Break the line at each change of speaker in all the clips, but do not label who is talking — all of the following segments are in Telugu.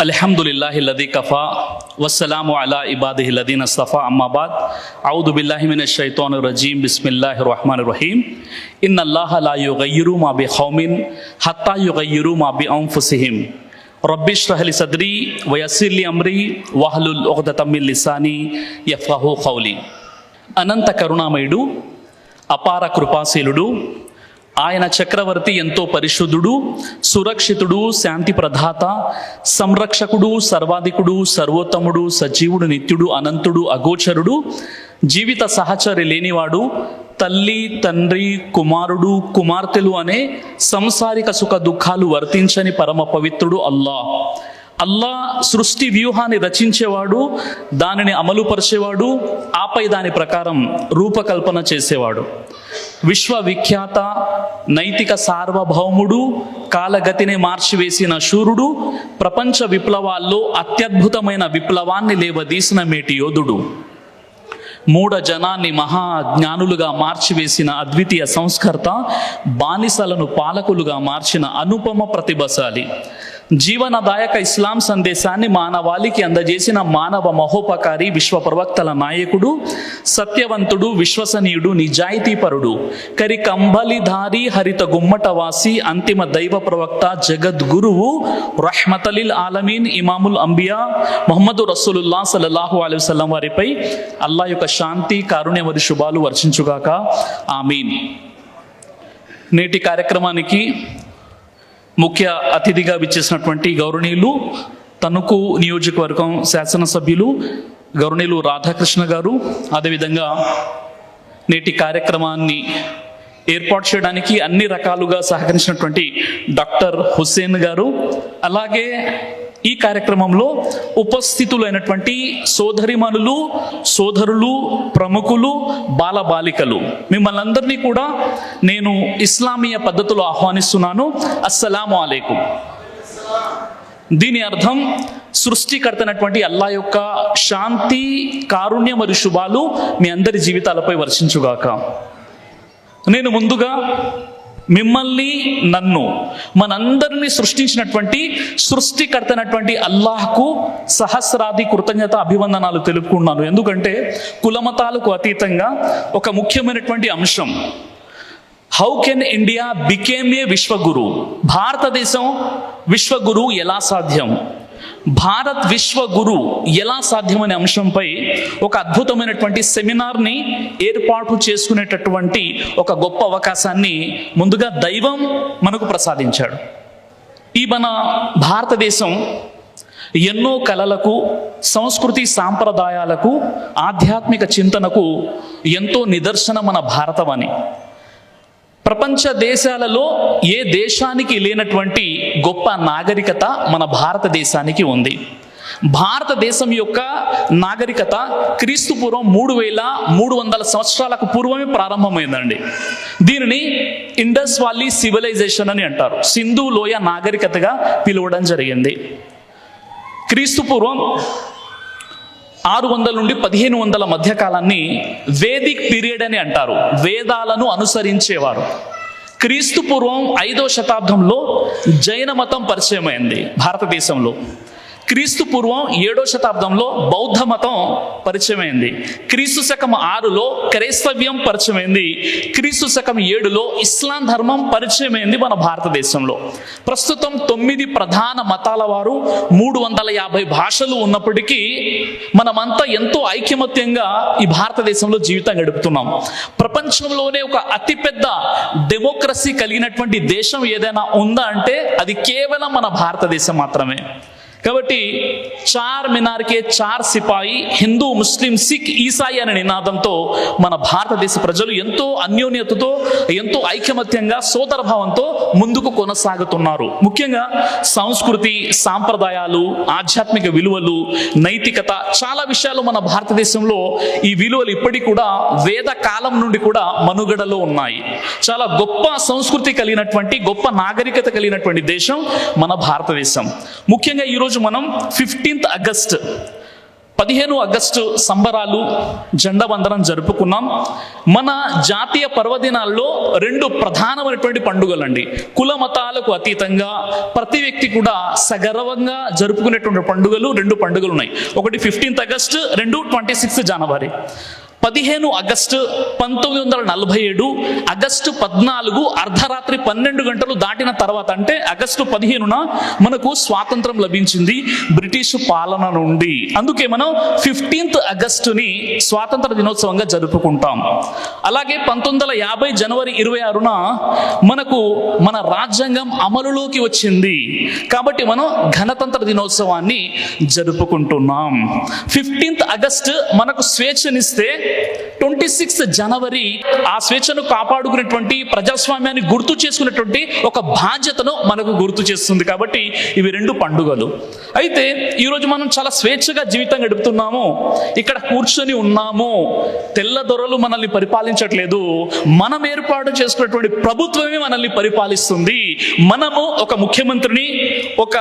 الحمد لله الذي كفى والسلام على عباده الذين اصطفى أما بعد أعوذ بالله من الشيطان الرجيم بسم الله الرحمن الرحيم إن الله لا يغير ما بقوم حتى يغيروا ما بأنفسهم رب اشرح لي صدري ويسر لي أمري واحلل عقدة من لساني يفقهوا قولي అనంత కరుణామయుడు అపార కృపాశీలుడు ఆయన చక్రవర్తి ఎంతో పరిశుద్ధుడు సురక్షితుడు శాంతి ప్రధాత సంరక్షకుడు సర్వాధికుడు సర్వోత్తముడు సజీవుడు నిత్యుడు అనంతుడు అగోచరుడు జీవిత సహచరి లేనివాడు తల్లి తండ్రి కుమారుడు కుమార్తెలు అనే సంసారిక సుఖ దుఃఖాలు వర్తించని పరమ పవిత్రుడు అల్లా. అల్లా సృష్టి వ్యూహాన్ని రచించేవాడు దానిని అమలుపరిచేవాడు ఆపై దాని ప్రకారం రూపకల్పన చేసేవాడు. విశ్వవిఖ్యాత నైతిక సార్వభౌముడు కాలగతిని మార్చివేసిన శూరుడు ప్రపంచ విప్లవాల్లో అత్యద్భుతమైన విప్లవాన్ని లేవదీసిన మేటి యోధుడు. మూఢ జనాన్ని మహా జ్ఞానులుగా మార్చివేసిన అద్వితీయ సంస్కర్త బానిసలను పాలకులుగా మార్చిన అనుపమ ప్రతిభశాలి. జీవనదాయక ఇస్లాం సందేశాన్ని మానవాళికి అందజేసిన మానవ మహోపకారి విశ్వ ప్రవక్తల నాయకుడు సత్యవంతుడు విశ్వసనీయుడు నిజాయితీపరుడు కరి కంబలిధారి హరిత గుమ్మటవాసి అంతిమ దైవ ప్రవక్త జగద్గురువు రహ్మతలిల్ ఆలమీన్ ఇమాముల్ అంబియా మొహమ్మదు రసూలుల్లా సలల్లాహు అలైహి వారిపై అల్లా యొక్క శాంతి కారుణ్య శుభాలు వర్షించుగాక. ఆమీన్. నేటి కార్యక్రమానికి ముఖ్య అతిథిగా విచ్చేసినటువంటి గౌరవనీయులు తణుకు నియోజకవర్గం శాసనసభ్యులు గౌరవనీయులు రాధాకృష్ణ గారు అదేవిధంగా నేటి కార్యక్రమాన్ని ఏర్పాటు చేయడానికి అన్ని రకాలుగా సహకరించినటువంటి డాక్టర్ హుస్సేన్ గారు అలాగే ఈ కార్యక్రమంలో ఉపస్థితులైనటువంటి సోదరిమణులు సోదరులు ప్రముఖులు బాలబాలికలు. మిమ్మల్ని అందరినీ కూడా నేను ఇస్లామీయ పద్ధతిలో ఆహ్వానిస్తున్నాను. అస్సలాము అలైకుం. దీని అర్థం సృష్టికర్తనటువంటి అల్లా యొక్క శాంతి కారుణ్య మరియు శుభాలు మీ అందరి జీవితాలపై వర్షించుగాక. నేను ముందుగా మిమ్మల్ని నన్ను మనందరినీ సృష్టించినటువంటి సృష్టికర్తనటువంటి అల్లాహ్కు సహస్రాది కృతజ్ఞత అభివందనాలు తెలుపుకున్నాను ఎందుకంటే కులమతాలకు అతీతంగా ఒక ముఖ్యమైనటువంటి అంశం how can India became a Vishwaguru? Bharatadesam Vishwaguru ఎలా సాధ్యం? భారత్ విశ్వగురు ఎలా సాధ్యమనే అంశంపై ఒక అద్భుతమైనటువంటి సెమినార్ని ఏర్పాటు చేసుకునేటటువంటి ఒక గొప్ప అవకాశాన్ని ముందుగా దైవం మనకు ప్రసాదించాడు. ఈ మన భారతదేశం ఎన్నో కళలకు సంస్కృతి సాంప్రదాయాలకు ఆధ్యాత్మిక చింతనకు ఎంతో నిదర్శన మన భారతం అని ప్రపంచ దేశాలలో ఏ దేశానికి లేనటువంటి గొప్ప నాగరికత మన భారతదేశానికి ఉంది. భారతదేశం యొక్క నాగరికత క్రీస్తు పూర్వం మూడు వేల మూడు వందల సంవత్సరాలకు పూర్వమే ప్రారంభమైందండి. దీనిని ఇండస్ వాలీ సివిలైజేషన్ అని అంటారు. సింధు లోయ నాగరికతగా పిలవడం జరిగింది. క్రీస్తు పూర్వం ఆరు వందల నుండి పదిహేను వందల మధ్య కాలాన్ని వేదిక్ పీరియడ్ అని అంటారు. వేదాలను అనుసరించేవారు. క్రీస్తు పూర్వం ఐదో శతాబ్దంలో జైన మతం పరిచయమైంది భారతదేశంలో. క్రీస్తు పూర్వం ఏడో శతాబ్దంలో బౌద్ధ మతం పరిచయమైంది. క్రీస్తు శకం ఆరులో క్రైస్తవ్యం పరిచయమైంది. క్రీస్తు శకం ఏడులో ఇస్లాం ధర్మం పరిచయమైంది మన భారతదేశంలో. ప్రస్తుతం తొమ్మిది ప్రధాన మతాల వారు మూడు వందల యాభై భాషలు ఉన్నప్పటికీ మనమంతా ఎంతో ఐకమత్యంగా ఈ భారతదేశంలో జీవితం గడుపుతున్నాం. ప్రపంచంలోనే ఒక అతిపెద్ద డెమోక్రసీ కలిగినటువంటి దేశం ఏదైనా ఉందా అంటే అది కేవలం మన భారతదేశం మాత్రమే. కాబట్టి చార్ మినార్కే చార్ సిపాయి హిందూ ముస్లిం సిక్ ఈసాయి అనే నినాదంతో మన భారతదేశ ప్రజలు ఎంతో అన్యోన్యతతో ఎంతో ఐకమత్యంగా సోదరభావంతో ముందుకు కొనసాగుతున్నారు. ముఖ్యంగా సంస్కృతి సాంప్రదాయాలు ఆధ్యాత్మిక విలువలు నైతికత చాలా విషయాలు మన భారతదేశంలో ఈ విలువలు ఇప్పటికి కూడా వేద కాలం నుండి కూడా మనుగడలో ఉన్నాయి. చాలా గొప్ప సంస్కృతి కలిగినటువంటి గొప్ప నాగరికత కలిగినటువంటి దేశం మన భారతదేశం. ముఖ్యంగా ఈరోజు మనం ఫిఫ్టీన్త్ ఆగస్ట్ పదిహేను ఆగస్టు సంబరాలు జెండా వందనం జరుపుకున్నాం. మన జాతీయ పర్వదినాల్లో రెండు ప్రధానమైనటువంటి పండుగలండి. కుల మతాలకు అతీతంగా ప్రతి వ్యక్తి కూడా సగర్వంగా జరుపుకునేటువంటి పండుగలు రెండు పండుగలు ఉన్నాయి ఒకటి ఫిఫ్టీన్త్ ఆగస్ట్ రెండు ట్వంటీ సిక్స్త్ జనవరి పదిహేను ఆగస్టు పంతొమ్మిది వందల నలభై ఏడు ఆగస్టు పద్నాలుగు అర్ధరాత్రి పన్నెండు గంటలు దాటిన తర్వాత అంటే ఆగస్టు పదిహేనున మనకు స్వాతంత్రం లభించింది బ్రిటిష్ పాలన నుండి. అందుకే మనం ఫిఫ్టీన్త్ ఆగస్టుని స్వాతంత్ర దినోత్సవంగా జరుపుకుంటాం. అలాగే పంతొమ్మిది వందల యాభై జనవరి ఇరవై ఆరున మనకు మన రాజ్యాంగం అమలులోకి వచ్చింది. కాబట్టి మనం గణతంత్ర దినోత్సవాన్ని జరుపుకుంటున్నాం. ఫిఫ్టీన్త్ ఆగస్ట్ మనకు స్వేచ్ఛనిస్తే Bien. ట్వంటీ సిక్స్త్ జనవరి ఆ స్వేచ్ఛను కాపాడుకునేటువంటి ప్రజాస్వామ్యాన్ని గుర్తు చేసుకునేటువంటి ఒక బాధ్యతను మనకు గుర్తు చేస్తుంది కాబట్టి ఇవి రెండు పండుగలు. అయితే ఈరోజు మనం చాలా స్వేచ్ఛగా జీవితం గడుపుతున్నాము. ఇక్కడ కూర్చొని ఉన్నాము. తెల్ల దొరలు మనల్ని పరిపాలించట్లేదు. మనం ఏర్పాటు చేసుకున్నటువంటి ప్రభుత్వమే మనల్ని పరిపాలిస్తుంది. మనము ఒక ముఖ్యమంత్రిని ఒక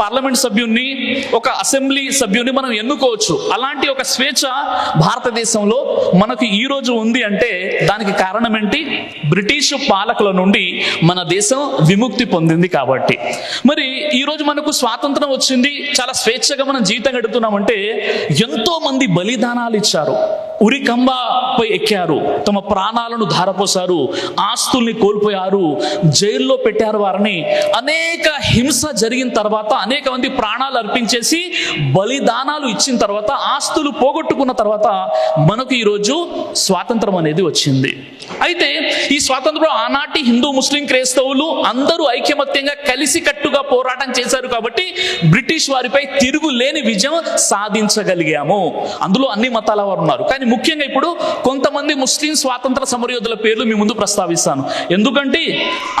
పార్లమెంట్ సభ్యుణ్ణి ఒక అసెంబ్లీ సభ్యుని మనం ఎన్నుకోవచ్చు. అలాంటి ఒక స్వేచ్ఛ భారతదేశంలో మనకు ఈ రోజు ఉంది అంటే దానికి కారణం ఏంటి? బ్రిటిష్ పాలకుల నుండి మన దేశం విముక్తి పొందింది కాబట్టి. మరి ఈ రోజు మనకు స్వాతంత్రం వచ్చింది చాలా స్వేచ్ఛగా మనం జీవితం గడుపుతున్నామంటే ఎంతో మంది బలిదానాలు ఇచ్చారు. ఉరికంబపై ఎక్కారు. తమ ప్రాణాలను ధారపోసారు ఆస్తుల్ని కోల్పోయారు. జైల్లో పెట్టారు వారిని. అనేక హింస జరిగిన తర్వాత అనేక మంది ప్రాణాలు అర్పించేసి బలిదానాలు ఇచ్చిన తర్వాత ఆస్తులు పోగొట్టుకున్న తర్వాత మనకు ఈరోజు స్వాతంత్రం అనేది వచ్చింది. అయితే ఈ స్వాతంత్రం ఆనాటి హిందూ ముస్లిం క్రైస్తవులు అందరూ ఐకమత్యంగా కలిసికట్టుగా పోరాటం చేశారు కాబట్టి బ్రిటిష్ వారిపై తిరుగులేని విజయం సాధించగలిగాము. అందులో అన్ని మతాల వారు ఉన్నారు. కానీ ముఖ్యంగా ఇప్పుడు కొంతమంది ముస్లిం స్వాతంత్ర సమరయోధుల పేర్లు మీ ముందు ప్రస్తావిస్తాను. ఎందుకంటే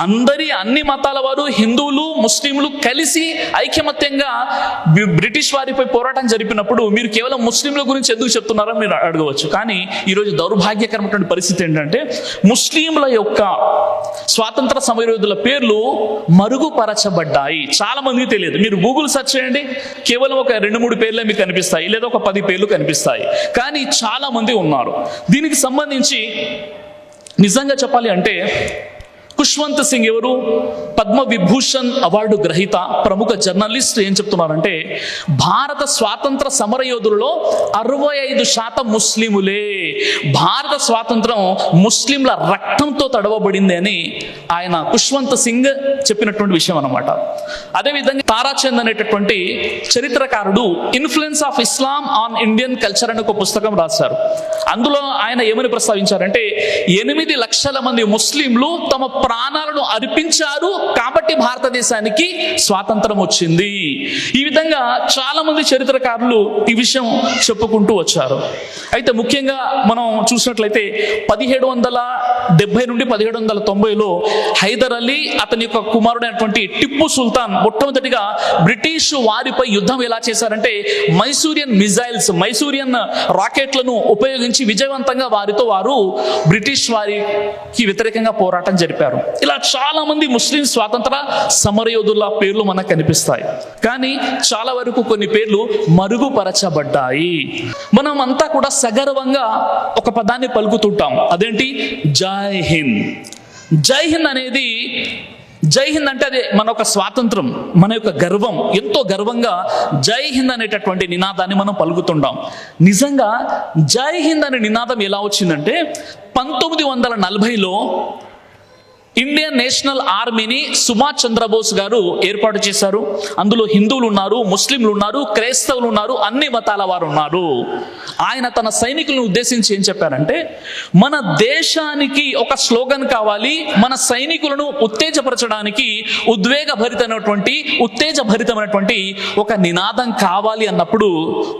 అందరి అన్ని మతాల వారు హిందువులు ముస్లింలు కలిసి ఐకమత్యంగా బ్రిటిష్ వారిపై పోరాటం జరిపినప్పుడు మీరు కేవలం ముస్లింల గురించి ఎందుకు చెప్తున్నారో మీరు అడగవచ్చు. కానీ ఈరోజు దౌర్భాగ్యకరమైనటువంటి పరిస్థితి ఏంటంటే ముస్లింల యొక్క స్వాతంత్ర సమరయోధుల పేర్లు మరుగుపరచబడ్డాయి. చాలా మందికి తెలియదు. మీరు గూగుల్ సెర్చ్ చేయండి. కేవలం ఒక రెండు మూడు పేర్లే మీకు కనిపిస్తాయి. లేదా ఒక పది పేర్లు కనిపిస్తాయి. కానీ చాలా మంది ఉన్నారు. దీనికి సంబంధించి నిజంగా చెప్పాలి అంటే ఖుష్వంత్ సింగ్ ఎవరు? పద్మ విభూషణ్ అవార్డు గ్రహీత ప్రముఖ జర్నలిస్ట్ ఏం చెప్తున్నారంటే భారత స్వాతంత్ర సమరయోధులలో అరవై ఐదు శాతం ముస్లిములే. భారత స్వాతంత్రం ముస్లింల రక్తంతో తడవబడింది అని ఆయన ఖుష్వంత్ సింగ్ చెప్పినటువంటి విషయం అన్నమాట. అదేవిధంగా తారాచంద్ అనేటటువంటి చరిత్రకారుడు influence of Islam on Indian culture అనే ఒక పుస్తకం రాశారు. అందులో ఆయన ఏమని ప్రస్తావించారంటే ఎనిమిది లక్షల మంది ముస్లింలు తమ ప్రాణాలను అర్పించారు కాబట్టి భారతదేశానికి స్వాతంత్రం వచ్చింది. ఈ విధంగా చాలా మంది చరిత్రకారులు ఈ విషయం చెప్పుకుంటూ వచ్చారు. అయితే ముఖ్యంగా మనం చూసినట్లయితే పదిహేడు వందల డెబ్బై నుండి పదిహేడు వందల తొంభైలో హైదర్ అలీ అతని యొక్క కుమారుడైనటువంటి టిప్పు సుల్తాన్ మొట్టమొదటిగా బ్రిటిష్ వారిపై యుద్ధం ఎలా చేశారంటే మైసూరియన్ మిజైల్స్ మైసూరియన్ రాకెట్లను ఉపయోగించి విజయవంతంగా వారితో వారు బ్రిటిష్ వారికి వ్యతిరేకంగా పోరాటం జరిపారు. ఇలా చాలా మంది ముస్లిం స్వాతంత్ర సమరయోధుల పేర్లు మనకు కనిపిస్తాయి. కానీ చాలా వరకు కొన్ని పేర్లు మరుగుపరచబడ్డాయి. మనం అంతా కూడా సగర్వంగా ఒక పదాన్ని పలుకుతుంటాం. అదేంటి? జై హింద్. జై హింద్ అనేది జై హింద్ అంటే అది మన యొక్క స్వాతంత్రం మన యొక్క గర్వం. ఎంతో గర్వంగా జై హింద్ అనేటటువంటి నినాదాన్ని మనం పలుకుతుంటాం. నిజంగా జై హింద్ అనే నినాదం ఎలా వచ్చిందంటే పంతొమ్మిది వందల నలభైలో ఇండియన్ నేషనల్ ఆర్మీని సుభాష్ చంద్రబోస్ గారు ఏర్పాటు చేశారు. అందులో హిందువులు ఉన్నారు ముస్లింలు ఉన్నారు క్రైస్తవులు ఉన్నారు అన్ని మతాల వారు ఉన్నారు. ఆయన తన సైనికులను ఉద్దేశించి ఏం చెప్పారంటే మన దేశానికి ఒక స్లోగన్ కావాలి మన సైనికులను ఉత్తేజపరచడానికి ఉద్వేగభరితమైనటువంటి ఉత్తేజభరితమైనటువంటి ఒక నినాదం కావాలి అన్నప్పుడు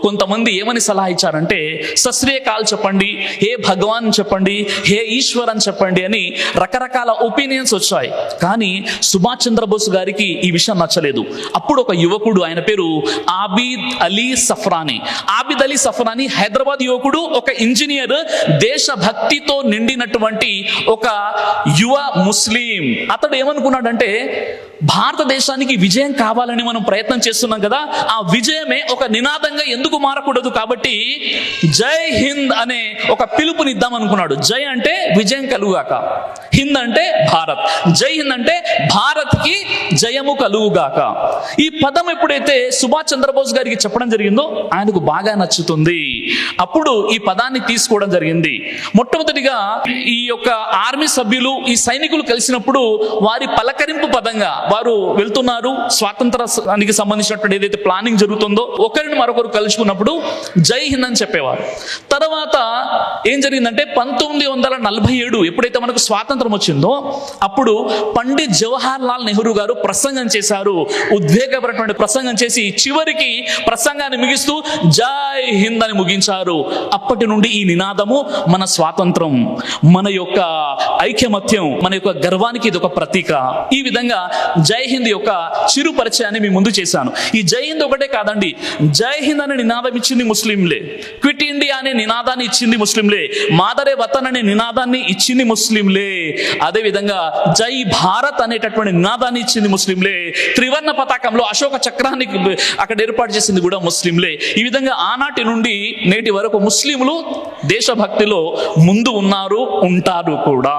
కొంతమంది ఏమని సలహా ఇచ్చారంటే సశ్రేకాల్ చెప్పండి హే భగవాన్ చెప్పండి హే ఈశ్వర్ అని చెప్పండి అని రకరకాల ఒపీనియన్స్ వచ్చాయి. కానీ సుభాష్ చంద్రబోస్ గారికి ఈ విషయం నచ్చలేదు. అప్పుడు ఒక యువకుడు ఆయన పేరు ఆబిద్ అలీ సఫ్రానీ. ఆబిద్ అలీ సఫ్రానీ హైదరాబాద్ యువకుడు ఒక ఇంజనీర్ దేశభక్తితో నిండినటువంటి ఒక యువ ముస్లిం. అతడు ఏమనుకున్నాడంటే భారతదేశానికి విజయం కావాలని మనం ప్రయత్నం చేస్తున్నాం కదా ఆ విజయమే ఒక నినాదంగా ఎందుకు మారకూడదు కాబట్టి జై హింద్ అనే ఒక పిలుపునిద్దాం అనుకున్నాడు జై అంటే విజయం కలుగుగాక హింద్ అంటే భారత్ జై హింద్ అంటే భారత్కి జయము కలుగుగాక ఈ పదం ఎప్పుడైతే సుభాష్ చంద్రబోస్ గారికి చెప్పడం జరిగిందో ఆయనకు బాగా నచ్చుతుంది. అప్పుడు ఈ పదాన్ని తీసుకోవడం జరిగింది. మొట్టమొదటిగా ఈ యొక్క ఆర్మీ సభ్యులు ఈ సైనికులు కలిసినప్పుడు వారి పలకరింపు పదంగా వారు వెళ్తున్నారు. స్వాతంత్రానికి సంబంధించినటువంటి ఏదైతే ప్లానింగ్ జరుగుతుందో ఒకరిని మరొకరు కలుసుకున్నప్పుడు జై హింద్ అని చెప్పేవారు. తర్వాత ఏం జరిగిందంటే పంతొమ్మిది వందల నలభై ఏడు ఎప్పుడైతే మనకు స్వాతంత్రం వచ్చిందో అప్పుడు పండిత్ జవహర్ లాల్ నెహ్రూ గారు ప్రసంగం చేశారు. ఉద్వేగపరటువంటి ప్రసంగం చేసి చివరికి ప్రసంగాన్ని ముగిస్తూ జై హింద్ అని ముగించారు. అప్పటి నుండి ఈ నినాదము మన స్వాతంత్రం మన యొక్క ఐక్యమత్యం మన యొక్క గర్వానికి ఇది ఒక ప్రతీక. ఈ విధంగా జై హింద్ యొక్క చిరు పరిచయాన్ని మీ ముందు చేశాను. ఈ జై హింద్ ఒకటే కాదండి జై హింద్ అనే నినాదం ఇచ్చింది ముస్లింలే. క్విట్ ఇండియా అనే నినాదాన్ని ఇచ్చింది ముస్లింలే. మాదరే వతన్ అనే నినాదాన్ని ఇచ్చింది ముస్లింలే. అదే విధంగా జై భారత్ అనేటటువంటి నినాదాన్ని ఇచ్చింది ముస్లింలే. త్రివర్ణ పతాకంలో అశోక చక్రాన్ని అక్కడ ఏర్పాటు చేసింది కూడా ముస్లింలే. ఈ విధంగా ఆనాటి నుండి నేటి వరకు ముస్లింలు దేశభక్తిలో ముందు ఉన్నారు ఉంటారు కూడా.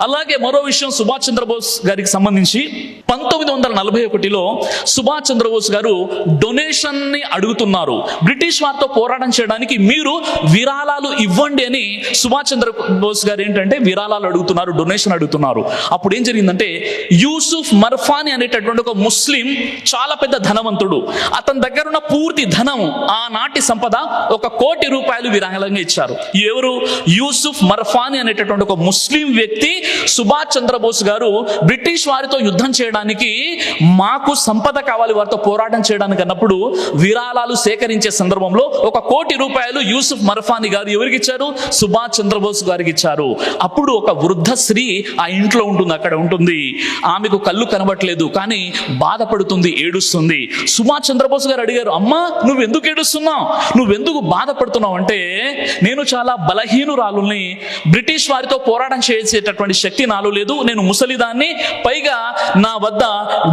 అలాగే మరో విషయం సుభాష్ చంద్రబోస్ గారికి సంబంధించి పంతొమ్మిది వందల నలభై ఒకటిలో సుభాష్ చంద్రబోస్ గారు డొనేషన్ని అడుగుతున్నారు. బ్రిటిష్ వారితో పోరాటం చేయడానికి మీరు విరాళాలు ఇవ్వండి అని సుభాష్ చంద్రబోస్ గారు ఏంటంటే విరాళాలు అడుగుతున్నారు డొనేషన్ అడుగుతున్నారు. అప్పుడు ఏం జరిగిందంటే యూసుఫ్ మర్ఫాని అనేటటువంటి ఒక ముస్లిం చాలా పెద్ద ధనవంతుడు. అతని దగ్గర ఉన్న పూర్తి ధనం ఆనాటి సంపద ఒక కోటి రూపాయలు విరాళంగా ఇచ్చారు. ఎవరు? యూసుఫ్ మర్ఫాని అనేటటువంటి ఒక ముస్లిం వ్యక్తి సుభాష్ చంద్రబోస్ గారు బ్రిటిష్ వారితో యుద్ధం చేయడం చేయడానికి మాకు సంపద కావాలి వారితో పోరాటం చేయడానికి అన్నప్పుడు విరాళాలు సేకరించే సందర్భంలో ఒక కోటి రూపాయలు యూసుఫ్ మర్ఫాని గారు ఎవరికి ఇచ్చారు? సుభాష్ చంద్రబోస్ గారికి ఇచ్చారు. అప్పుడు ఒక వృద్ధ స్త్రీ ఆ ఇంట్లో ఉంటుంది అక్కడ ఉంటుంది. ఆమెకు కళ్ళు కనబట్లేదు కానీ బాధపడుతుంది ఏడుస్తుంది. సుభాష్ చంద్రబోస్ గారు అడిగారు అమ్మా నువ్వు ఎందుకు ఏడుస్తున్నావు? నువ్వెందుకు బాధపడుతున్నావు? అంటే నేను చాలా బలహీనురాలుని బ్రిటిష్ వారితో పోరాటం చేసేటటువంటి శక్తి నాలో లేదు. నేను ముసలిదాన్ని పైగా నా వద్ద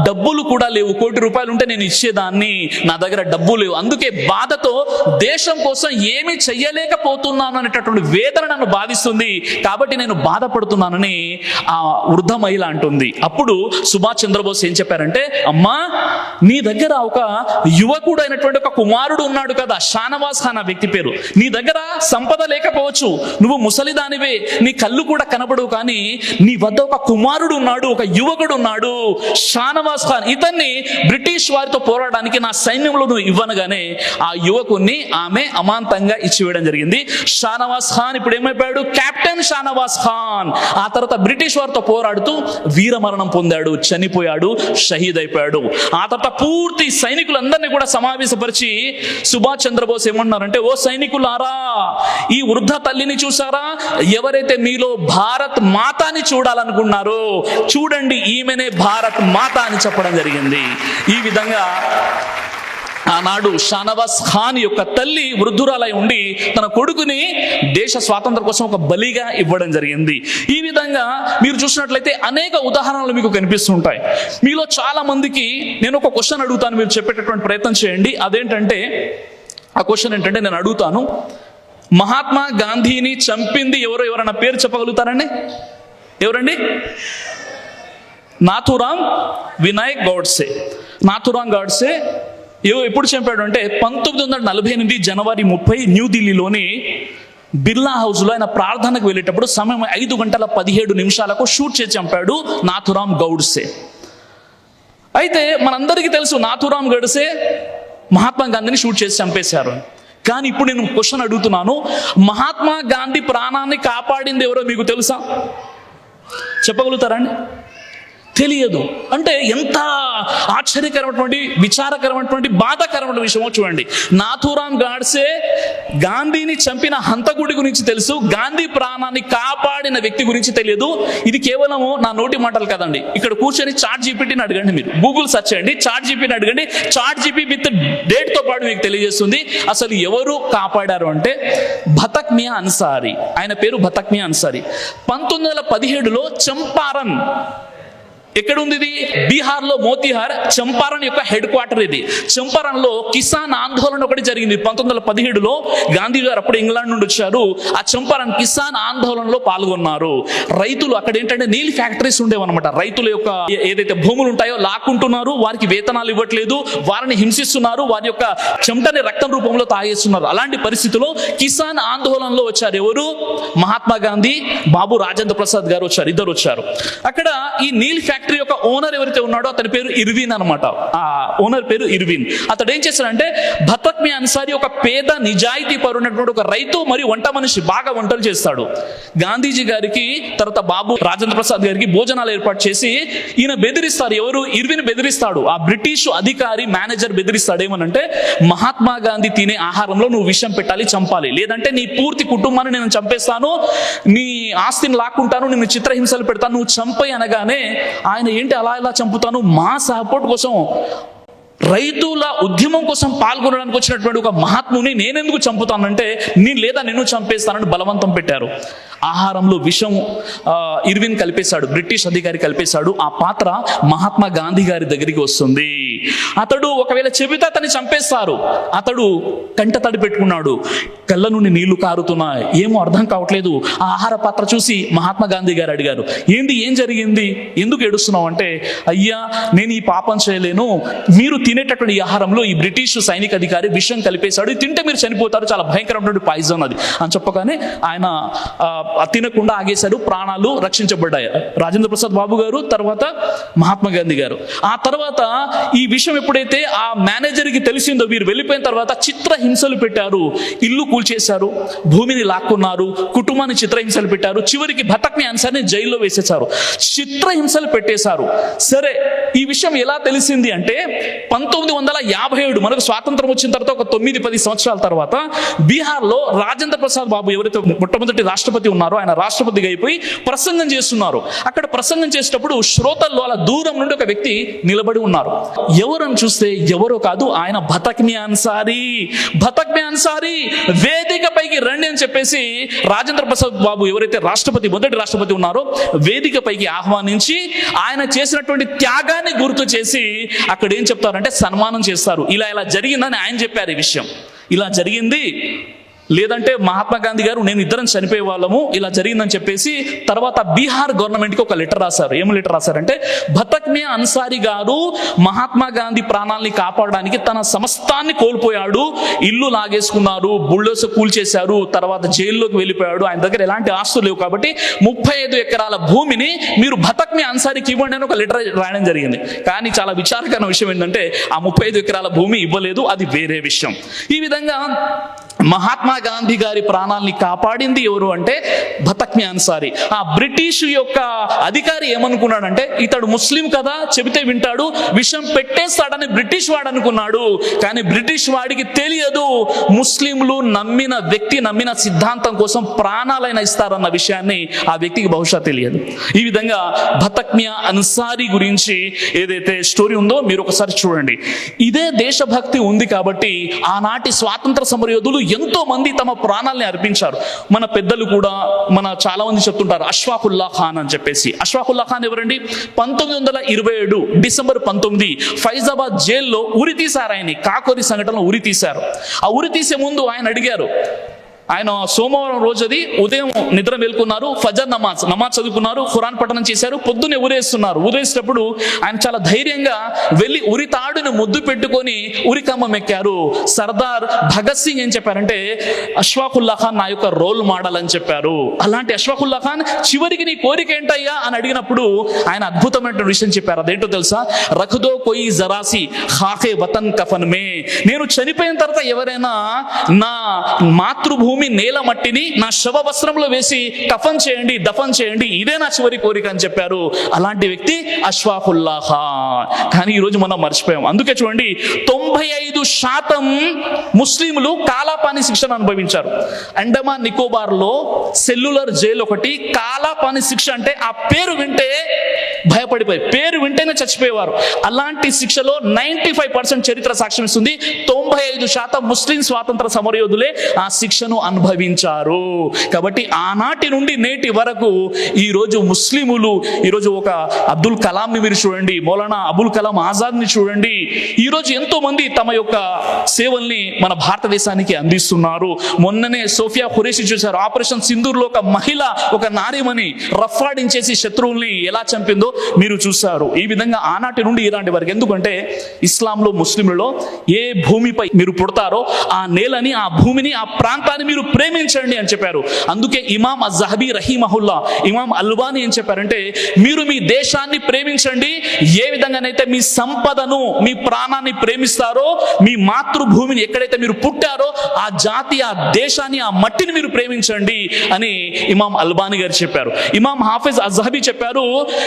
డబ్బులు కూడా లేవు. కోటి రూపాయలు ఉంటే నేను ఇచ్చేదాన్ని. నా దగ్గర డబ్బు లేవు. అందుకే బాధతో దేశం కోసం ఏమీ చెయ్యలేకపోతున్నాను అనేటటువంటి వేదన నన్ను బాధిస్తుంది. కాబట్టి నేను బాధపడుతున్నానని ఆ వృద్ధ మహిళ అంటుంది. అప్పుడు సుభాష్ చంద్రబోస్ ఏం చెప్పారంటే అమ్మా నీ దగ్గర ఒక యువకుడు అయినటువంటి ఒక కుమారుడు ఉన్నాడు కదా షానవాస్ ఖాన్ ఆ వ్యక్తి పేరు. నీ దగ్గర సంపద లేకపోవచ్చు. నువ్వు ముసలిదానివే. నీ కళ్ళు కూడా కనబడవు కానీ నీ వద్ద ఒక కుమారుడు ఉన్నాడు ఒక యువకుడు ఉన్నాడు. షానవాస్ ఖాన్ ఇతన్ని బ్రిటిష్ వారితో పోరాడడానికి నా సైన్యంలో నువ్వు ఇవ్వనగానే ఆ యువకుణ్ణి ఆమె అమాంతంగా ఇచ్చివేయడం జరిగింది. షానవాస్ ఖాన్ ఇప్పుడు ఏమైపోయాడు? కెప్టెన్ షానవాస్ ఖాన్. ఆ తర్వాత బ్రిటిష్ వారితో పోరాడుతూ వీరమరణం పొందాడు చనిపోయాడు షహీద్ అయిపోయాడు. ఆ తర్వాత పూర్తి సైనికులందరినీ కూడా సమావేశపరిచి సుభాష్ చంద్రబోస్ ఏమంటున్నారంటే ఓ సైనికులారా ఈ వృద్ధ తల్లిని చూసారా ఎవరైతే మీలో భారత్ మాతాని చూడాలనుకున్నారో చూడండి ఈమెనే భారత్ మాత అని చెప్పడం జరిగింది. ఈ విధంగా ఆనాడు షానవాస్ ఖాన్ యొక్క తల్లి వృద్ధురాలై ఉండి తన కొడుకుని దేశ స్వాతంత్ర కోసం ఒక బలిగా ఇవ్వడం జరిగింది. ఈ విధంగా మీరు చూసినట్లయితే అనేక ఉదాహరణలు మీకు కనిపిస్తుంటాయి. మీలో చాలా మందికి నేను ఒక క్వశ్చన్ అడుగుతాను మీరు చెప్పేటటువంటి ప్రయత్నం చేయండి. అదేంటంటే ఆ క్వశ్చన్ ఏంటంటే నేను అడుగుతాను. మహాత్మా గాంధీని చంపింది ఎవరో ఎవరైనా పేరు చెప్పగలుగుతారండి? ఎవరండి? నాథురామ్ వినాయక్ గౌడ్సే. నాథురామ్ గౌడ్సే ఏవో ఎప్పుడు చంపాడు అంటే పంతొమ్మిది వందల నలభై ఎనిమిది జనవరి ముప్పై న్యూఢిల్లీలోని బిర్లా హౌస్లో ఆయన ప్రార్థనకు వెళ్ళేటప్పుడు సమయం ఐదు గంటల పదిహేడు నిమిషాలకు షూట్ చేసి చంపాడు నాథురామ్ గౌడ్సే. అయితే మనందరికీ తెలుసు నాథురామ్ గౌడ్సే మహాత్మా గాంధీని షూట్ చేసి చంపేశారు కానీ ఇప్పుడు నేను క్వశ్చన్ అడుగుతున్నాను మహాత్మా గాంధీ ప్రాణాన్ని కాపాడింది ఎవరో మీకు తెలుసా? చెప్పగలుగుతారండి తెలియదు. అంటే ఎంత ఆశ్చర్యకరమైనటువంటి విచారకరమైనటువంటి బాధాకరమైన విషయమో చూడండి. నాథూరామ్ గాడ్సే గాంధీని చంపిన హంతకుడి గురించి తెలుసు. గాంధీ ప్రాణాన్ని కాపాడిన వ్యక్తి గురించి తెలియదు. ఇది కేవలము నా నోటి మాటలు కదండి. ఇక్కడ కూర్చొని చాట్ జీపీటీని అడగండి మీరు. గూగుల్ సెర్చ్ చేయండి. చాట్ జీపీని అడగండి. చాట్ జీపీ విత్ డేట్తో పాటు మీకు తెలియజేస్తుంది. అసలు ఎవరు కాపాడారు అంటే భతక్ మియా అన్సారీ. ఆయన పేరు భతక్ మియా అన్సారీ. పంతొమ్మిది వందల పదిహేడులో చంపారన్ ఎక్కడ ఉంది ఇది? బీహార్లో మోతిహార్ చంపారణ్ యొక్క హెడ్ క్వార్టర్ ఇది. చంపారణ్లో కిసాన్ ఆందోళన ఒకటి జరిగింది పంతొమ్మిది వందల పదిహేడులో. గాంధీ గారు అప్పుడు ఇంగ్లాండ్ నుండి వచ్చారు. ఆ చంపారణ్ కిసాన్ ఆందోళనలో పాల్గొన్నారు. రైతులు అక్కడ ఏంటంటే నీల్ ఫ్యాక్టరీస్ ఉండేవన్నమాట. రైతుల యొక్క ఏదైతే భూములు ఉంటాయో లాక్కుంటున్నారు. వారికి వేతనాలు ఇవ్వట్లేదు. వారిని హింసిస్తున్నారు. వారి యొక్క చెమటని రక్తం రూపంలో తాగేస్తున్నారు. అలాంటి పరిస్థితుల్లో కిసాన్ ఆందోళనలో వచ్చారు ఎవరు? మహాత్మా గాంధీ బాబు రాజేంద్ర ప్రసాద్ గారు వచ్చారు. ఇద్దరు వచ్చారు. అక్కడ ఈ నీల్ ఫ్యాక్టరీ యొక్క ఓనర్ ఎవరైతే ఉన్నాడో అతని పేరు ఇర్విన్ అనమాట ఆ ఓనర్ పేరు ఇర్విన్. అతడు ఏం చేశాడంటే భతక్మి అన్సారి ఒక పేద నిజాయితీ పరునటువంటి ఒక రైతు మరియు వంట మనిషి బాగా వంటలు చేస్తాడు. గాంధీజీ గారికి తర్వాత బాబు రాజేంద్ర ప్రసాద్ గారికి భోజనాలు ఏర్పాటు చేసి ఈయన బెదిరిస్తారు. ఎవరు? ఇర్విన్ బెదిరిస్తాడు. ఆ బ్రిటిష్ అధికారి మేనేజర్ బెదిరిస్తాడు ఏమనంటే మహాత్మా గాంధీ తినే ఆహారంలో నువ్వు విషం పెట్టాలి చంపాలి. లేదంటే నీ పూర్తి కుటుంబాన్ని నేను చంపేస్తాను నీ ఆస్తిని లాక్కుంటాను నిన్ను చిత్రహింసలు పెడతాను నువ్వు చంపై అనగానే ఆయన ఏంటి అలా ఇలా చంపుతాను? మా సపోర్ట్ కోసం రైతుల ఉద్యమం కోసం పాల్గొనడానికి వచ్చినటువంటి ఒక మహాత్ముని నేనెందుకు చంపుతానంటే నేను లేదా నిన్ను చంపేస్తానని బలవంతం పెట్టారు. ఆహారంలో విషం ఇర్విన్ కలిపేశాడు బ్రిటిష్ అధికారి కలిపేశాడు. ఆ పాత్ర మహాత్మా గాంధీ గారి దగ్గరికి వస్తుంది. అతడు ఒకవేళ చెబితే అతన్ని చంపేస్తారు. అతడు కంట తడి పెట్టుకున్నాడు. కళ్ళ నుండి నీళ్ళు కారుతున్నాయి. ఏమో అర్థం కావట్లేదు. ఆ ఆహార పాత్ర చూసి మహాత్మా గాంధీ గారు అడిగారు ఏంది ఏం జరిగింది? ఎందుకు ఏడుస్తున్నావు? అంటే అయ్యా నేను ఈ పాపం చేయలేను. మీరు తినేటటువంటి ఈ ఆహారంలో ఈ బ్రిటిష్ సైనిక అధికారి విషయం కలిపేశాడు. తింటే మీరు చనిపోతారు. చాలా భయంకరమైనటువంటి పాయిజన్ అది. అని చెప్పగానే ఆయన ఆ, తినకుండా ఆగేశాడు ప్రాణాలు రక్షించబడ్డాయి. రాజేంద్ర ప్రసాద్ బాబు గారు తర్వాత మహాత్మా గాంధీ గారు. ఆ తర్వాత ఈ విషయం ఎప్పుడైతే ఆ మేనేజర్కి తెలిసిందో వీరు వెళ్ళిపోయిన తర్వాత చిత్రహింసలు పెట్టారు ఇల్లు కూల్చేశారు భూమిని లాక్కున్నారు కుటుంబాన్ని చిత్రహింసలు పెట్టారు చివరికి భటక్ని అన్సార్ని జైల్లో వేసేశారు. చిత్రహింసలు పెట్టేశారు. సరే ఈ విషయం ఎలా తెలిసింది అంటే పంతొమ్మిది వందల యాభై ఏడు మనకు స్వాతంత్రం వచ్చిన తర్వాత ఒక తొమ్మిది పది సంవత్సరాల తర్వాత బీహార్లో రాజేంద్ర ప్రసాద్ బాబు ఎవరైతే మొట్టమొదటి రాష్ట్రపతి ఉన్నారో ఆయన రాష్ట్రపతిగా అయిపోయి ప్రసంగం చేస్తున్నారు. అక్కడ ప్రసంగం చేసేటప్పుడు శ్రోతల్లో అలా దూరం నుండి ఒక వ్యక్తి నిలబడి ఉన్నారు. ఎవరని చూస్తే ఎవరో కాదు ఆయన భతక్ని అన్సారీ భతక్ని అన్సారీ వేదిక పైకి రండి అని చెప్పేసి రాజేంద్ర ప్రసాద్ బాబు ఎవరైతే రాష్ట్రపతి మొదటి రాష్ట్రపతి ఉన్నారో వేదిక పైకి ఆహ్వానించి ఆయన చేసినటువంటి త్యాగాన్ని గుర్తు చేసి అక్కడ ఏం చెప్తారంటే సన్మానం చేస్తారు. ఇలా ఇలా జరిగిందని ఆయన చెప్పారు ఈ విషయం. ఇలా జరిగింది. లేదంటే మహాత్మా గాంధీ గారు నేను ఇద్దరం చనిపోయే వాళ్ళము ఇలా జరిగిందని చెప్పేసి తర్వాత బీహార్ గవర్నమెంట్కి ఒక లెటర్ రాశారు. ఏం లెటర్ రాశారంటే భతక్మే అన్సారి గారు మహాత్మా గాంధీ ప్రాణాలని కాపాడడానికి తన సమస్తాన్ని కోల్పోయాడు ఇల్లు లాగేసుకున్నారు బుల్డోస్ కూల్చేశారు తర్వాత జైల్లోకి వెళ్ళిపోయాడు ఆయన దగ్గర ఎలాంటి ఆస్తులు లేవు కాబట్టి ముప్పై ఐదు ఎకరాల భూమిని మీరు భతక్మే అన్సారికి ఇవ్వండి అని ఒక లెటర్ రాయడం జరిగింది. కానీ చాలా విచారకరమైన విషయం ఏంటంటే ఆ ముప్పై ఐదు ఎకరాల భూమి ఇవ్వలేదు అది వేరే విషయం. ఈ విధంగా మహాత్మా గాంధీ గారి ప్రాణాల్ని కాపాడింది ఎవరు అంటే భతక్మి అన్సారి ఆ బ్రిటిష్ యొక్క అధికారి ఏమనుకున్నాడంటే ఇతడు ముస్లిం కదా చెబితే వింటాడు విషం పెట్టేస్తాడని బ్రిటిష్ వాడు అనుకున్నాడు. కానీ బ్రిటిష్ వాడికి తెలియదు ముస్లింలు నమ్మిన వ్యక్తి నమ్మిన సిద్ధాంతం కోసం ప్రాణాలైన ఇస్తారన్న విషయాన్ని ఆ వ్యక్తికి బహుశా తెలియదు. ఈ విధంగా భతక్మియా అన్సారీ గురించి ఏదైతే స్టోరీ ఉందో మీరు ఒకసారి చూడండి. ఇదే దేశభక్తి ఉంది కాబట్టి ఆనాటి స్వాతంత్ర సమరయోధులు ఎంతో మంది తమ ప్రాణాలని అర్పించారు. మన పెద్దలు కూడా మన చాలా మంది చెప్తుంటారు అష్వాకుల్లా ఖాన్ అని చెప్పేసి. అష్వాకుల్లా ఖాన్ ఎవరండి? పంతొమ్మిది వందల ఇరవై ఏడు డిసెంబర్ పంతొమ్మిది ఫైజాబాద్ జైల్లో ఉరి తీశారు ఆయన్ని. కాకోరి సంఘటనలో ఉరి తీశారు. ఆ ఉరి తీసే ముందు ఆయన అడిగారు ఆయన సోమవారం రోజు అది ఉదయం నిద్ర మేల్కొన్నారు ఫజర్ నమాజ్ నమాజ్ చదువుకున్నారు ఖురాన్ పఠనం చేశారు పొద్దున్నే ఉరేస్తున్నారు ఉరేసేటప్పుడు ఆయన చాలా ధైర్యంగా వెళ్ళి ఉరి తాడుని ముద్దు పెట్టుకొని ఉరికమ్మం ఎక్కారు. సర్దార్ భగత్ సింగ్ ఏం చెప్పారంటే అష్వాకుల్లా ఖాన్ నా యొక్క రోల్ మోడల్ అని చెప్పారు. అలాంటి అష్వాకుల్లా ఖాన్ చివరికి నీ కోరిక ఏంటయ్యా అని అడిగినప్పుడు ఆయన అద్భుతమైన విషయం చెప్పారు. అదేంటో తెలుసా? రఖదో కొయి జరాసి ఖాకే వతన్ కఫన్ మే. నేను చనిపోయిన తర్వాత ఎవరైనా నా మాతృభూమి నేల మట్టిని నా శవ వస్త్రంలో వేసి కఫన్ చేయండి దఫన్ చేయండి ఇదే నా చివరి కోరిక అని చెప్పారు అలాంటి వ్యక్తి అష్వాఫుల్లా ఖాన్ కానీ ఈరోజు మనం మర్చిపోయాం. అందుకే చూడండి తొంభై ఐదు శాతం ముస్లింలు కాలాపాని శిక్షను అనుభవించారు. అండమాన్ నికోబార్లో సెల్యులర్ జైలు ఒకటి కాలాపాని శిక్ష అంటే ఆ పేరు వింటే భయపడిపోయి పేరు వింటేనే చచ్చిపోయేవారు. అలాంటి శిక్షలో నైంటీ ఫైవ్ పర్సెంట్ చరిత్ర సాక్ష్యం ఇస్తుంది. తొంభై ఐదు శాతం ముస్లిం స్వాతంత్ర సమరయోధులే ఆ శిక్షను అనుభవించారు. కాబట్టి ఆనాటి నుండి నేటి వరకు ఈ రోజు ముస్లిములు ఈరోజు ఒక అబ్దుల్ కలాంని మీరు చూడండి మౌలానా అబుల్ కలాం ఆజాద్ని చూడండి ఈరోజు ఎంతోమంది ఎంతో మంది తమ యొక్క సేవల్ని మన భారతదేశానికి అందిస్తున్నారు. మొన్ననే సోఫియా ఖురేషి చూశారు ఆపరేషన్ సింధూర్లో ఒక మహిళ ఒక నారిమని రఫాడించేసి శత్రువుల్ని ఎలా చంపిందో మీరు చూస్తారు ఈ విధంగా ఆనాటి నుండి ఇలాంటి వరకు ఎందుకంటే ఇస్లాంలో ముస్లింలలో ఏ భూమిపై మీరు పుడతారో ఆ నేలని ఆ భూమిని ఆ ప్రాంతాన్ని మీరు ప్రేమించండి అని చెప్పారు. అందుకే ఇమాం అజహబీ రహీమహుల్లా ఇమాం అల్బానీ ఏం చెప్పారంటే మీరు మీ దేశాన్ని ప్రేమించండి. ఏ విధంగానైతే మీ సంపదను మీ ప్రాణాన్ని ప్రేమిస్తారో మీ మాతృభూమిని ఎక్కడైతే మీరు పుట్టారో ఆ జాతి ఆ దేశాన్ని ఆ మట్టిని మీరు ప్రేమించండి అని ఇమాం అల్బానీ గారు చెప్పారు. ఇమాం హాఫిజ్ అజహబీ చెప్పారు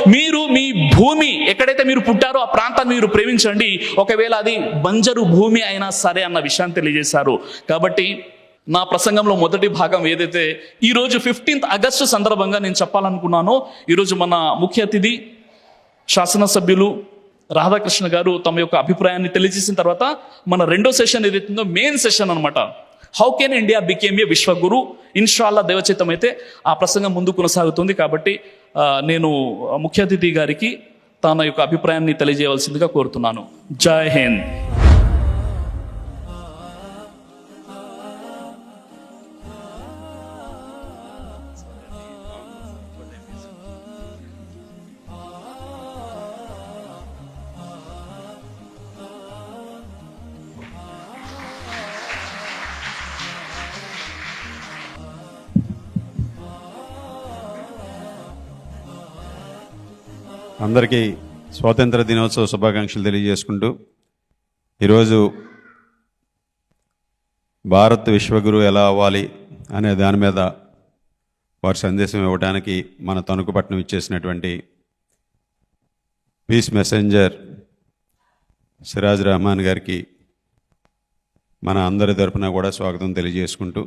మీరు మీ భూమి ఎక్కడైతే మీరు పుట్టారో ఆ ప్రాంతాన్ని మీరు ప్రేమించండి. ఒకవేళ అది బంజరు భూమి అయినా సరే అన్న విషయాన్ని తెలియజేశారు. కాబట్టి నా ప్రసంగంలో మొదటి భాగం ఏదైతే ఈరోజు ఫిఫ్టీన్త్ ఆగస్టు సందర్భంగా నేను చెప్పాలనుకున్నానో ఈరోజు మన ముఖ్య అతిథి శాసనసభ్యులు రాధాకృష్ణ గారు తమ యొక్క అభిప్రాయాన్ని తెలియజేసిన తర్వాత మన రెండో సెషన్ ఏదైతుందో మెయిన్ సెషన్ అనమాట how can India become a Vishwaguru? ఇన్షాల్లా దేవచిత్తం అయితే ఆ ప్రసంగం ముందు కొనసాగుతుంది కాబట్టి నేను ముఖ్య అతిథి గారికి తన యొక్క అభిప్రాయాన్ని తెలియజేయవలసిందిగా కోరుతున్నాను. జై హింద్.
అందరికీ స్వాతంత్ర దినోత్సవ శుభాకాంక్షలు తెలియజేసుకుంటూ ఈరోజు భారత్ విశ్వగురు ఎలా అవ్వాలి అనే దాని మీద వారి సందేశం ఇవ్వడానికి మన తణుకుపట్నం ఇచ్చేసినటువంటి పీస్ మెసెంజర్ సిరాజ్ రహమాన్ గారికి మన అందరి తరఫున కూడా స్వాగతం తెలియజేసుకుంటూ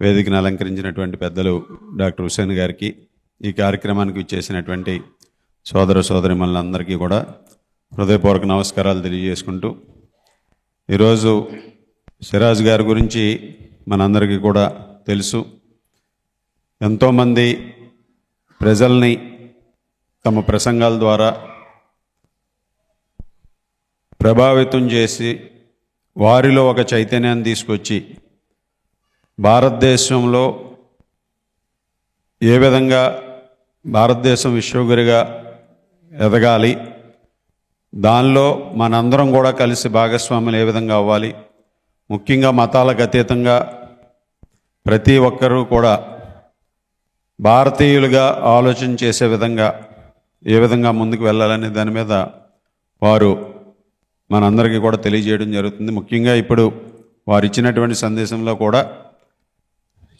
వేదికను అలంకరించినటువంటి పెద్దలు డాక్టర్ హుసేన్ గారికి ఈ కార్యక్రమానికి ఇచ్చేసినటువంటి సోదర సోదరి మనందరికీ కూడా హృదయపూర్వక నమస్కారాలు తెలియజేసుకుంటూ ఈరోజు సిరాజ్ గారి గురించి మనందరికీ కూడా తెలుసు. ఎంతోమంది ప్రజల్ని తమ ప్రసంగాల ద్వారా ప్రభావితం చేసి వారిలో ఒక చైతన్యాన్ని తీసుకొచ్చి భారతదేశంలో ఏ విధంగా భారతదేశం విశ్వగురిగా ఎదగాలి. దానిలో మనందరం కూడా కలిసి భాగస్వాములు ఏ విధంగా అవ్వాలి? ముఖ్యంగా మతాలకు అతీతంగా ప్రతి ఒక్కరూ కూడా భారతీయులుగా ఆలోచన చేసే విధంగా ఏ విధంగా ముందుకు వెళ్ళాలనే దాని మీద వారు మనందరికీ కూడా తెలియజేయడం జరుగుతుంది. ముఖ్యంగా ఇప్పుడు వారు ఇచ్చినటువంటి సందేశంలో కూడా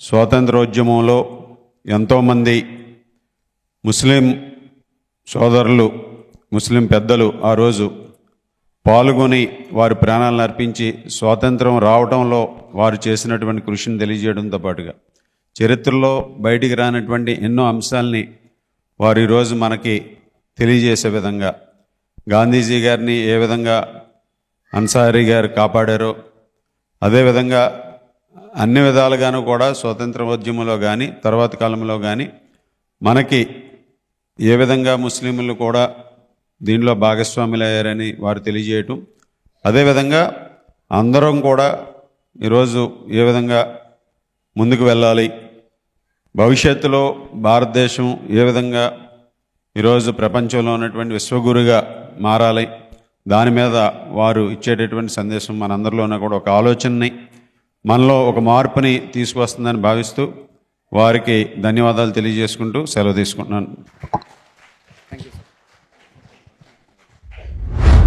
స్వాతంత్రోద్యమంలో ఎంతోమంది ముస్లిం సోదరులు ముస్లిం పెద్దలు ఆ రోజు పాల్గొని వారి ప్రాణాలను అర్పించి స్వాతంత్రం రావడంలో వారు చేసినటువంటి కృషిని తెలియజేయడంతో పాటుగా చరిత్రలో బయటికి రానటువంటి ఎన్నో అంశాల్ని వారు ఈరోజు మనకి తెలియజేసే విధంగా గాంధీజీ గారిని ఏ విధంగా అన్సారీ గారు కాపాడారో అదేవిధంగా అన్ని విధాలుగాను కూడా స్వాతంత్ర ఉద్యమంలో కానీ తర్వాత కాలంలో కానీ మనకి ఏ విధంగా ముస్లింలు కూడా దీనిలో భాగస్వాములు అయ్యారని వారు తెలియజేయటం. అదేవిధంగా అందరం కూడా ఈరోజు ఏ విధంగా ముందుకు వెళ్ళాలి భవిష్యత్తులో భారతదేశం ఏ విధంగా ఈరోజు ప్రపంచంలో ఉన్నటువంటి విశ్వగురుగా మారాలి దాని మీద వారు ఇచ్చేటటువంటి సందేశం మనందరిలోనే కూడా ఒక ఆలోచనని మనలో ఒక మార్పుని తీసుకొస్తుందని భావిస్తూ వారికి ధన్యవాదాలు తెలియజేసుకుంటూ సెలవు తీసుకుంటున్నాను.